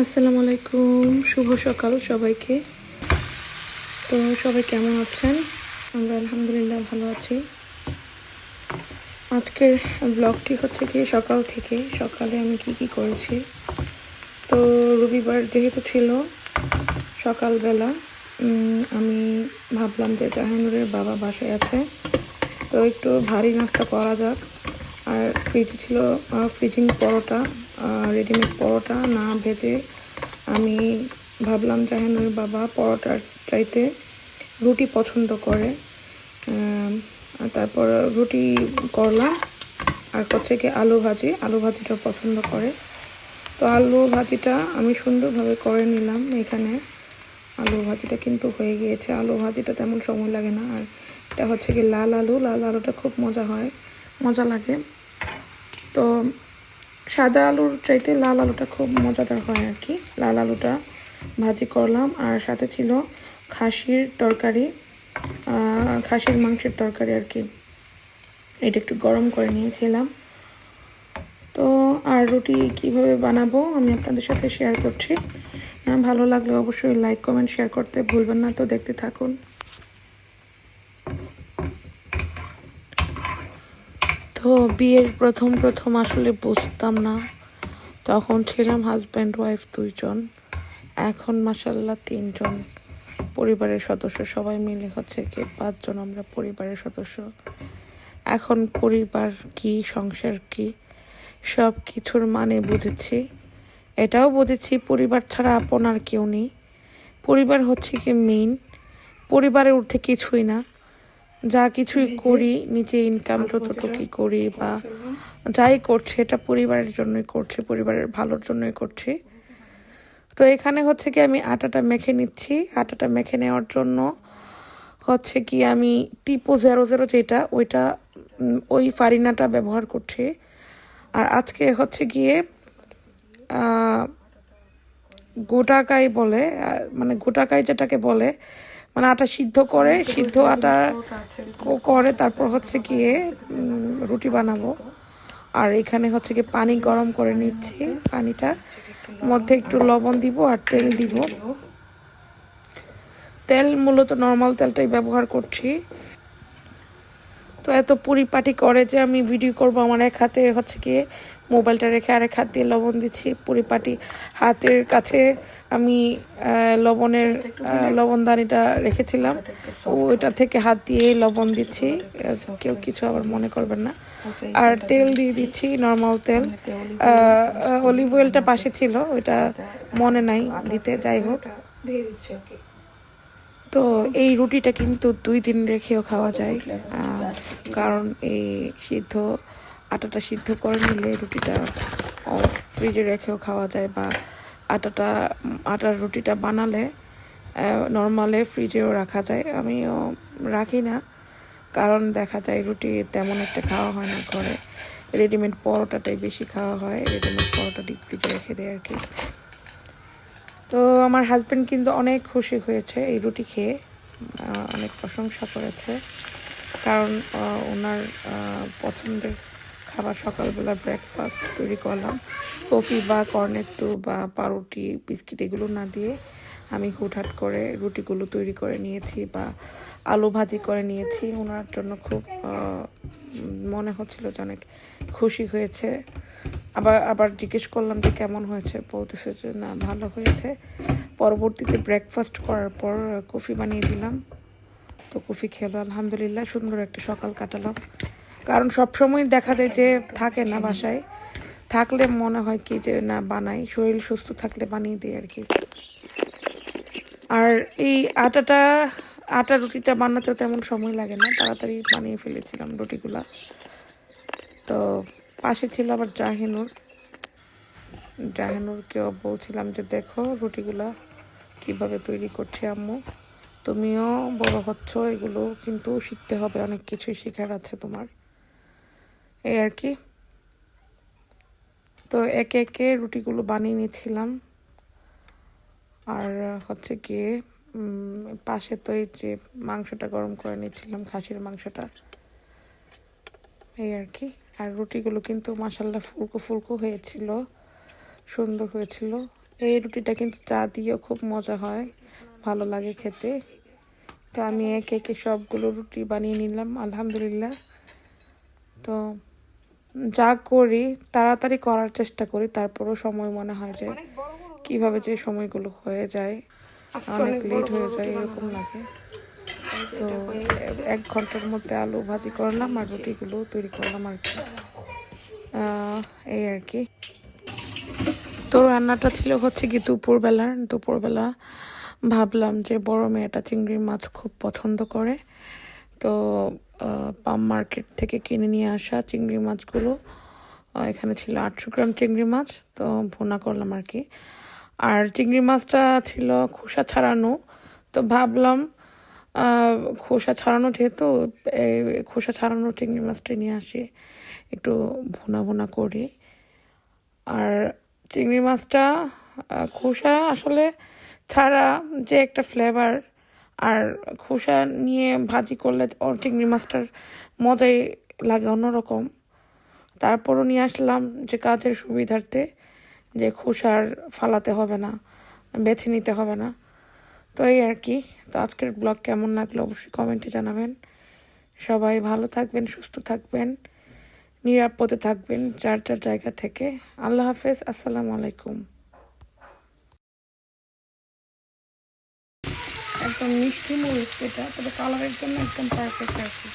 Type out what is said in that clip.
আসসালামু আলাইকুম, শুভ সকাল সবাইকে। তো সবাই কেমন আছেন? আমরা আলহামদুলিল্লাহ ভালো আছি। আজকের ব্লগটি হচ্ছে কি, সকাল থেকে। সকালে আমি কি কি করেছি? তো রবিবার যেহেতু ছিল সকালবেলা আমি ভাবলাম যে জাহানুরের বাবা বাসায় আছে। তো একটু ভারী নাস্তা করা যাক। আর ফ্রিজে ছিল ফ্রিজিং পরোটা। রেডিমেড পরোটা না ভেজে আমি ভাবলাম জাহানুরের বাবা পরোটার চাইতে রুটি পছন্দ করে। তারপর রুটি করলাম। আর হচ্ছে কি আলু ভাজি, আলু ভাজিটা পছন্দ করে। তো আলু ভাজিটা আমি সুন্দরভাবে করে নিলাম এখানে। আলু ভাজিটা কিন্তু হয়ে গিয়েছে। আলু ভাজিটা তেমন সময় লাগে না। আর এটা হচ্ছে কি লাল আলু। লাল আলুটা খুব মজা হয়। মজা লাগে। তো সাদা আলুর চাইতে লাল আলুটা খুব মজাদার হয় আর কি। লাল আলুটা ভাজি করলাম আর সাথে ছিল খাসির তরকারি খাসির মাংসের তরকারি আর কি। এটা একটু গরম করে নিয়েছিলাম। তো আর রুটি কীভাবে বানাবো আমি আপনাদের সাথে শেয়ার করছি। আহ, ভালো লাগলে অবশ্যই লাইক কমেন্ট শেয়ার করতে ভুলবেন না। তো দেখতে থাকুন। তো বিয়ের প্রথম প্রথম আসলে বুঝতাম না। তখন ছিলাম হাজব্যান্ড ওয়াইফ দুইজন। এখন মাসাল্লাহ তিনজন। পরিবারের সদস্য সবাই মিলে হচ্ছে কি পাঁচজন আমরা পরিবারের সদস্য। এখন পরিবার কি, সংসার কি সব কিছুর মানে বুঝেছি। এটাও বুঝেছি, পরিবার ছাড়া আপন আর কেউ নেই। পরিবার হচ্ছে কি মেইন পরিবারের ঊর্ধ্বে কিছুই না। যা কিছুই করি নিজে ইনকাম যতটুকুই করি বা যাই করছে এটা পরিবারের জন্যই করছে পরিবারের ভালোর জন্যই করছে। তো এখানে হচ্ছে কি আমি আটাটা মেখে নিচ্ছি। আটাটা মেখে নেওয়ার জন্য হচ্ছে কি আমি টিপো জেরো জেরো যেটা ওইটা ওই ফারিনাটা ব্যবহার করছি। আর আজকে হচ্ছে গিয়ে গোটাকাই বলে মানে গোটাকাই যেটাকে বলে মানে আটা সিদ্ধ করে সিদ্ধ আটা করে তারপর হচ্ছে গিয়ে রুটি বানাবো। আর এখানে হচ্ছে গিয়ে পানি গরম করে নিচ্ছি পানিটা। মধ্যে একটু লবণ দিব আর তেল দিব। তেল মূলত নর্মাল তেলটাই ব্যবহার করছি। তো এত পরিপাটি করে যে আমি ভিডিও করব আমার এক হাতে হচ্ছে গিয়ে মোবাইলটা রেখে আরেক হাত দিয়ে লবণ দিচ্ছি। পরিপাটি হাতের কাছে আমি লবণের লবণদানিটা রেখেছিলাম। ওইটা থেকে হাত দিয়ে লবণ দিচ্ছি। কেউ কিছু আবার মনে করবেন না। আর তেল দিয়ে দিচ্ছি নর্মাল তেল। অলিভ অয়েলটা পাশে ছিল ওইটা মনে নাই দিতে যাই হোক। তো এই রুটিটা কিন্তু দুই দিন রেখেও খাওয়া যায়। কারণ এই সিদ্ধ আটাটা সিদ্ধ করে নিলে রুটিটা ফ্রিজে রেখেও খাওয়া যায় বা আটাটা, আটার রুটিটা বানালে নর্মালে ফ্রিজেও রাখা যায়। আমিও রাখি না, কারণ দেখা যায় রুটি তেমন একটা খাওয়া হয় না ঘরে। রেডিমেড পরোটাটাই বেশি খাওয়া হয়, রেডিমেড পরোটা ডিপ ফ্রিজে রেখে দেয় আর কি। তো আমার হাজব্যান্ড কিন্তু অনেক খুশি হয়েছে এই রুটি খেয়ে অনেক প্রশংসা করেছে। কারণ ওনার পছন্দের খাবার সকালবেলা ব্রেকফাস্ট তৈরি করলাম। কফি বা কর্নেট্টু বা পাউরুটি, বিস্কিট এগুলো না দিয়ে আমি হুটহাট করে রুটিগুলো তৈরি করে নিয়েছি বা আলু ভাজি করে নিয়েছি। ওনার জন্য খুব মনে হচ্ছিল যে অনেক খুশি হয়েছে। আবার আবার জিজ্ঞেস করলাম যে কেমন হয়েছে? বলতেছে যে না, ভালো হয়েছে। পরবর্তীতে ব্রেকফাস্ট করার পর কফি বানিয়ে দিলাম। তো কফি খেলো। আলহামদুলিল্লাহ, সুন্দর একটা সকাল কাটালাম। কারণ সবসময় দেখা যায় যে থাকে না বাসায়। থাকলে মনে হয় কি যে না, বানাই। শরীর সুস্থ থাকলে বানিয়ে দিই আর কি। আর এই আটাটা, আটা রুটিটা বানাতে তেমন সময় লাগে না। তাড়াতাড়ি বানিয়ে ফেলেছিলাম রুটিগুলা। তো পাশে ছিল আবার জাহিনুর। জাহিনুরকেও বলছিলাম যে, দেখো রুটিগুলা কীভাবে তৈরি করছে আম্মু? তুমিও বড় হচ্ছ, এগুলো কিন্তু শিখতে হবে, অনেক কিছুই শেখার আছে তোমার। এই আর কি। তো একে একে রুটিগুলো বানিয়ে নিয়েছিলাম। আর হচ্ছে গিয়ে পাশে তো এই যে মাংসটা গরম করে নিয়েছিলাম, খাসির মাংসটা। এই আর কি। আর রুটিগুলো কিন্তু মাসাল্লাহ ফুলকো ফুলকো হয়েছিল, সুন্দর হয়েছিল। এই রুটিটা কিন্তু চা দিয়েও খুব মজা হয়। ভালো লাগে খেতে। তো আমি একে একে সবগুলো রুটি বানিয়ে নিলাম, আলহামদুলিল্লাহ। তো যা করি, তাড়াতাড়ি করার চেষ্টা করি, তারপরও সময় মনে হয় যে কীভাবে যে সময়গুলো হয়ে যায়, অনেক লেট হয়ে যায়, এরকম লাগে। তো এক ঘণ্টার মধ্যে আলু ভাজি করলাম আর রুটিগুলো তৈরি করলাম আর কি। এই আর কি। তো রান্নাটা ছিল হচ্ছে কি দুপুরবেলার, দুপুরবেলা ভাবলাম যে বড় মেয়েটা চিংড়ি মাছ খুব পছন্দ করে। তো পাম মার্কেট থেকে কিনে নিয়ে আসা চিংড়ি মাছগুলো এখানে ছিল আটশো গ্রাম চিংড়ি মাছ, তো ভুনা করলাম আর কি। আর চিংড়ি মাছটা ছিল খোসা ছাড়ানো, তো ভাবলাম খোসা ছাড়ানো যেহেতু এই খোসা ছাড়ানো চিংড়ি মাছটা নিয়ে আসি, একটু ভুনা ভুনা করি। আর চিংড়ি মাছটা খোসা আসলে ছাড়া যে একটা ফ্লেভার আর খোসা নিয়ে ভাজি করলে ওর চিংড়ি মাছটার মজাই লাগে অন্যরকম। তারপরও নিয়ে আসলাম যে কাজের সুবিধার্থে যে খোসার ফালাতে হবে না, বেছে নিতে হবে না। তো এই আর কি, তো আজকের ব্লগ কেমন লাগল অবশ্যই কমেন্টে জানাবেন। সবাই ভালো থাকবেন, সুস্থ থাকবেন, নিরাপদে থাকবেন যার যার জায়গা থেকে। আল্লাহ হাফেজ, আসসালামু আলাইকুম। একদম মিষ্টি মরিচ এটা তবে কালারের জন্য একদম পারফেক্ট কি।